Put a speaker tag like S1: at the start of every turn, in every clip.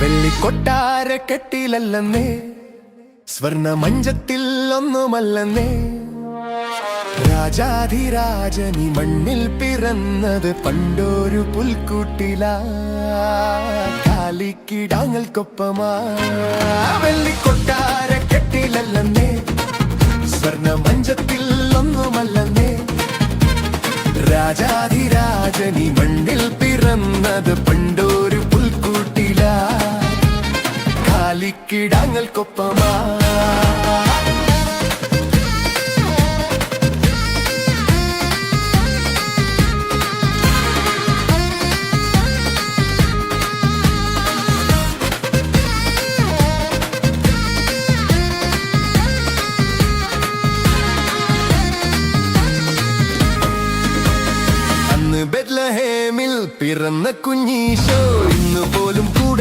S1: വെള്ളിക്കൊട്ടാര കെട്ടിലല്ലെന്നേ. സ്വർണ മഞ്ചത്തിൽ ഒന്നുമല്ലെന്നേ രാജാധിരാജനി മണ്ണിൽ പിറന്നത് പണ്ടൊരു പുൽക്കൂട്ടില. കാലിക്കിടാങ്ങൾക്കൊപ്പമാ. വെള്ളിക്കൊട്ടാര കെട്ടിലല്ലെന്നേ. സ്വർണ മഞ്ചത്തിൽ ഒന്നുമല്ലെന്നേ രാജാധിരാജനി മണ്ണിൽ പിറന്നത് പണ്ടൊരു അന്ന് ബെത്ലഹേമിൽ പിറന്ന കുഞ്ഞീശോ ഇന്ന് പോലും കൂടെയുണ്ടെന്നെ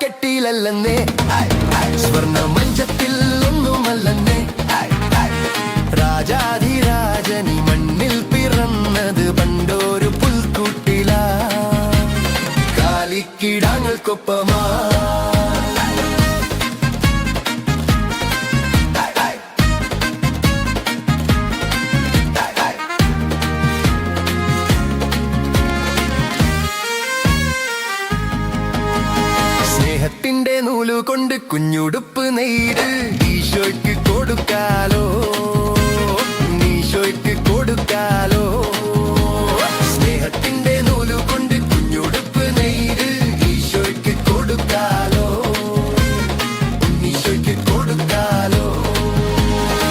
S1: വെള്ളിക്കൊട്ടാര സ്വർണ മഞ്ചത്തിൽ ഒന്നുമല്ലെന്നേ രാജാധിരാജനി മണ്ണിൽ പിറന്നത് പണ്ടൊരു പുൽക്കൂട്ടില. കാലിക്കിടാങ്ങൾക്കൊപ്പമാ. സ്നേഹത്തിന്റെ നൂലുകൊണ്ട് കുഞ്ഞുടുപ്പ് നെയ്ത് ഈശോയ്ക്ക് കൊടുക്കാൽ